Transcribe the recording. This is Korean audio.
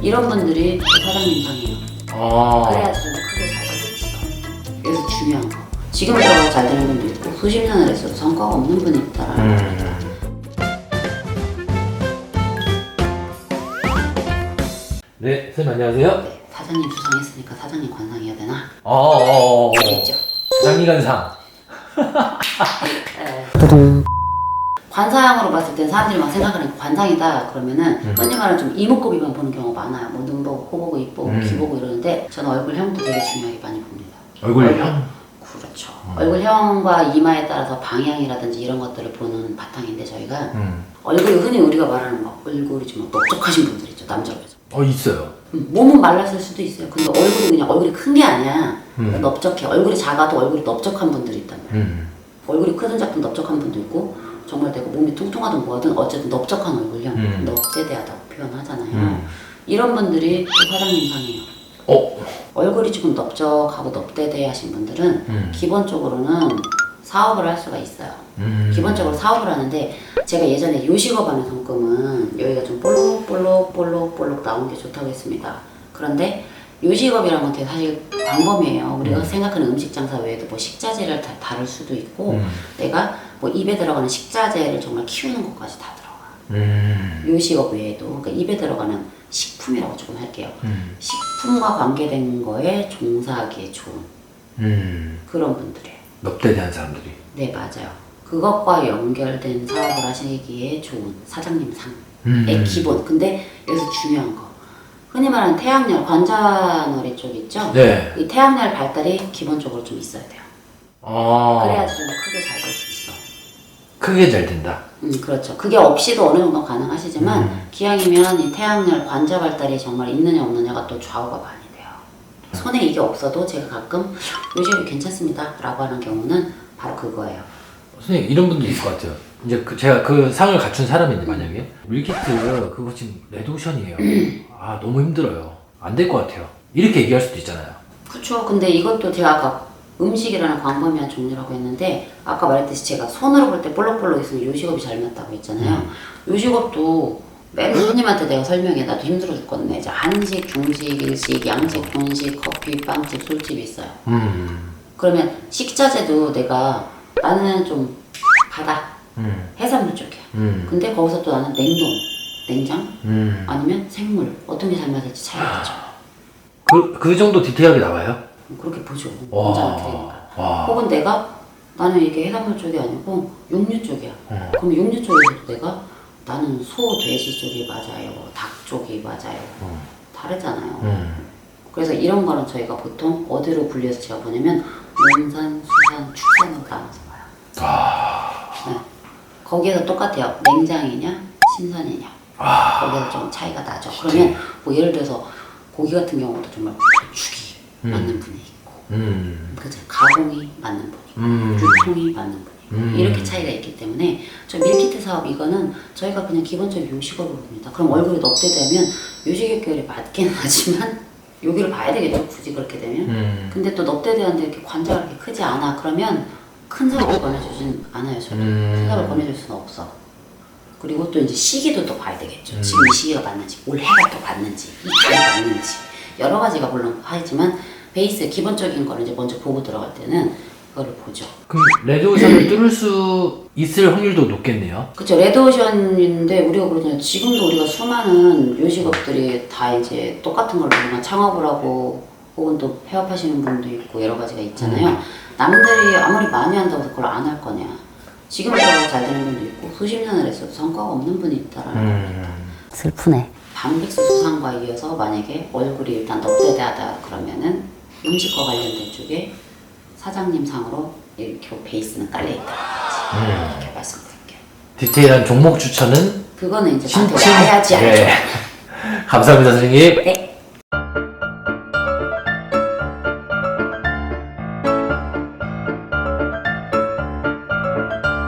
이런 분들이 사장님 상이에요. 아. 그래야지 좀 크게 잘될수 있어. 그래서 중요한 거. 지금 들어가 잘 되는 분도 있고 수십 년을 했어도 성과가 없는 분이 거. 음. 네, 선생님 안녕하세요. 네, 사장님 수상했으니까 사장님 관상해야 되나? 어, 어, 어. 있죠. 장미관상. 네. 관상으로 봤을 땐 사람들이 막 생각하는 관상이다 그러면은 음. 흔히 말하는 좀 이목구비만 보는 경우가 많아요. 뭐 눈 보고 코 보고 입 보고 음. 귀 보고 이러는데 저는 얼굴형도 되게 중요하게 많이 봅니다. 얼굴형. 그렇죠. 음. 얼굴형과 이마에 따라서 방향이라든지 이런 것들을 보는 바탕인데 저희가 음. 얼굴이 흔히 우리가 말하는 막 얼굴이 좀 넓적하신 분들 있죠 남자로 해서 어, 있어요. 음, 몸은 말랐을 수도 있어요 근데 얼굴이 그냥 얼굴이 큰 게 아니야 음. 넓적해 얼굴이 작아도 얼굴이 넓적한 분들이 있단 말이야 음. 얼굴이 크든 작든 넓적한 분도 있고 정말 되고 몸이 뚱뚱하든 뭐하든 어쨌든 넓적한 얼굴형 음. 넙대대하다고 표현하잖아요 음. 이런 분들이 또 사장님 상이에요 어. 얼굴이 조금 넓적하고 넙대대하신 분들은 음. 기본적으로는 사업을 할 수가 있어요 음. 기본적으로 사업을 하는데 제가 예전에 요식업 하는 성금은 여기가 좀 볼록볼록볼록볼록 나온 게 좋다고 했습니다. 그런데 요식업이라는 건 되게 사실 광범위해요. 우리가 음. 생각하는 음식 장사 외에도 뭐 식자재를 다 다룰 수도 있고 음. 내가 뭐 입에 들어가는 식자재를 정말 키우는 것까지 다 들어가. 음. 요식업 외에도 그러니까 입에 들어가는 식품이라고 조금 할게요. 음. 식품과 관계된 거에 종사하기에 좋은 음. 그런 분들이에요. 넙대대한 사람들이. 네 맞아요. 그것과 연결된 사업을 하시기에 좋은 사장님 상의 음. 기본. 근데 여기서 중요한 거. 흔히 말하는 태양열, 관자놀이 쪽 있죠? 네. 이 태양열 발달이 기본적으로 좀 있어야 돼요. 아. 그래야지 좀 크게 잘될수 있어. 크게 잘 된다. 음, 그렇죠. 그게 없이도 어느 정도 가능하시지만 음. 기왕이면 이 태양열 관자 발달이 정말 있느냐 없느냐가 또 좌우가 많이 돼요. 손에 이게 없어도 제가 가끔 요즘이 괜찮습니다. 라고 하는 경우는 바로 그거예요. 선생님 이런 분도 있을 것 같아요. 이제 그 제가 그 상을 갖춘 사람인데 만약에 밀키트 그거 지금 레드오션이에요. 아 너무 힘들어요. 안 될 것 같아요. 이렇게 얘기할 수도 있잖아요. 그렇죠. 근데 이것도 제가 아까 음식이라는 광범위한 종류라고 했는데 아까 말했듯이 제가 손으로 볼 때 볼록볼록 있으면 요식업이 잘 맞다고 했잖아요. 요식업도 맨 손님한테 내가 설명해 나도 힘들어 죽겠네. 이제 한식, 중식, 일식, 양식, 분식, 커피, 빵집, 술집이 있어요. 음. 그러면 식자재도 내가 나는 좀 바다, 음. 해산물 쪽이야. 음. 근데 거기서 또 나는 냉동, 냉장 음. 아니면 생물 어떤 게 잘 맞을지 차이가 있죠. 그, 그 정도 디테일하게 나와요? 그렇게 보죠. 와. 와. 혹은 내가 나는 이게 해산물 쪽이 아니고 육류 쪽이야. 음. 그럼 육류 쪽에서도 내가 나는 소, 돼지 쪽이 맞아요. 닭 쪽이 맞아요. 음. 다르잖아요. 음. 그래서 이런 거는 저희가 보통 어디로 분리해서 제가 보냐면 논산, 수산, 축산으로 나눠서 봐요. 아. 네. 거기에서 똑같아요. 냉장이냐, 신선이냐. 아. 거기에서 좀 차이가 나죠. 그러면 뭐 예를 들어서 고기 같은 경우도 정말 죽이 음. 맞는 분이 있고, 음. 그죠? 가공이 맞는 분이 음. 유통이 맞는 분이 있고, 음. 이렇게 차이가 있기 때문에 저 밀키트 사업 이거는 저희가 그냥 기본적인 요식업으로 봅니다. 그럼 얼굴이 넙대되면 요식업 계열이 맞긴 하지만 여기를 봐야 되겠죠. 굳이 그렇게 되면. 음. 근데 또 넙대대한데 이렇게 관자가 그렇게 크지 않아. 그러면 큰 사업을 권해주진 않아요. 저도 음. 큰 사업을 권해줄 수는 없어. 그리고 또 이제 시기도 또 봐야 되겠죠. 음. 지금 이 시기가 맞는지, 올 해가 또 맞는지, 이 달이 맞는지 여러 가지가 물론 하지만 베이스 기본적인 거를 이제 먼저 보고 들어갈 때는 그거를 보죠. 그럼 레드오션을 뚫을 수 있을 확률도 높겠네요. 그쵸 레드오션인데 우리가 그러잖아요 지금도 우리가 수많은 요식업들이 다 이제 똑같은 걸로 그냥 창업을 하고 혹은 또 폐업하시는 분도 있고 여러 가지가 있잖아요 음. 남들이 아무리 많이 한다고 해서 그걸 안 할 거냐 지금 잘 되는 분도 있고 수십 년을 했어도 성과가 없는 분이 있다라는 음. 슬프네 방백수 수상과 이어서 만약에 얼굴이 일단 넙대대하다 그러면은 음식과 관련된 쪽에 사장님 상으로 이렇게 베이스는 깔려있다 음. 이렇게 말씀드릴게요 디테일한 종목 추천은 그거는 이제 나한테 신청. 와야지 알죠. 네. 감사합니다, 선생님. 네.